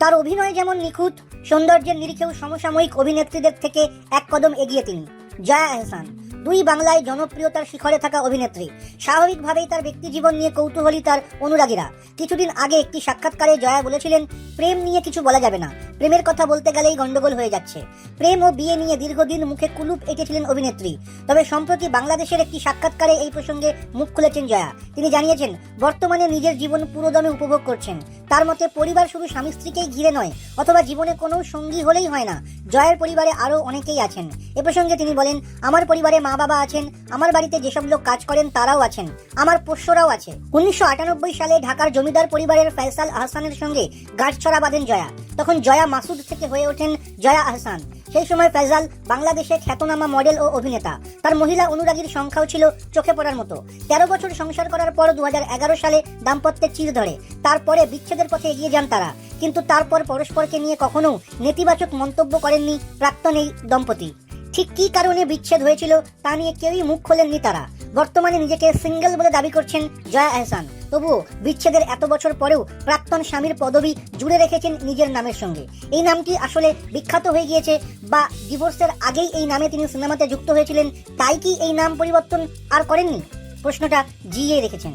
তার অভিনয় যেমন নিখুঁত, সৌন্দর্যের নিরিখেও সমসাময়িক অভিনেত্রীদের থেকে এক কদম এগিয়ে তিনি, জয়া আহসান দুই বাংলায় জনপ্রিয়তার শিখরে থাকা অভিনেত্রী। স্বাভাবিকভাবেই তার ব্যক্তি জীবন নিয়ে কৌতূহলী তার অনুরাগীরা। কিছুদিন আগে একটি সাক্ষাৎকারে জয়া বলেছিলেন, প্রেম নিয়ে কিছু বলা যাবে না। প্রেমের কথা বলতে গেলেই গন্ডগোল হয়ে যাচ্ছে। প্রেম ও বিয়ে নিয়ে দীর্ঘদিন মুখে কুলুপ এঁটেছিলেন অভিনেত্রী। তবে সম্প্রতি বাংলাদেশের একটি সাক্ষাৎকারে এই প্রসঙ্গে মুখ খুলেছেন জয়া। তিনি জানিয়েছেন, বর্তমানে নিজের জীবন পুরোদমে উপভোগ করছেন। তার মতে পরিবার শুধু স্বামী স্ত্রীকেই ঘিরে নয়, অথবা জীবনে কোনো সঙ্গী হলেই হয় না। জয়ের পরিবারে আরও অনেকেই আছেন। এ প্রসঙ্গে তিনি বলেন, আমার পরিবারে মা বাবা আছেন, আমার বাড়িতে যেসব লোক কাজ করেন তারাও আছেন, আমার পোষ্যরাও আছে। উনিশশো আটানব্বই সালে ঢাকার জমিদার পরিবারের ফয়সাল আহসানের সঙ্গে গাঁটছড়া বাঁধেন জয়া। তখন জয়া মাসুদ থেকে হয়ে ওঠেন জয়া আহসান। সেই সময় ফয়সাল বাংলাদেশে খ্যাতনামা মডেল ও অভিনেতা। তার মহিলা অনুরাগীর সংখ্যাও ছিল চোখে পড়ার মতো। তেরো বছর সংসার করার পর দু হাজার এগারো সালে দাম্পত্যের চির ধরে। তারপরে বিচ্ছেদের পথে এগিয়ে যান তারা। কিন্তু তারপর পরস্পরকে নিয়ে কখনো নেতিবাচক মন্তব্য করেননি প্রাক্তন এই দম্পতি। ঠিক কী কারণে বিচ্ছেদ হয়েছিল তা নিয়ে কেউই মুখ খোলেননি তারা। বর্তমানে নিজেকে সিঙ্গেল বলে দাবি করছেন জয়া আহসান তবুও বিচ্ছেদের এত বছর পরেও প্রাক্তন স্বামীর পদবি জুড়ে রেখেছেন নিজের নামের সঙ্গে। এই নামটি আসলে বিখ্যাত হয়ে গিয়েছে বা ডিভোর্সের আগেই এই নামে তিনি সিনেমাতে যুক্ত হয়েছিলেন, তাই কি এই নাম পরিবর্তন আর করেননি? প্রশ্নটা জিয়ে রেখেছেন।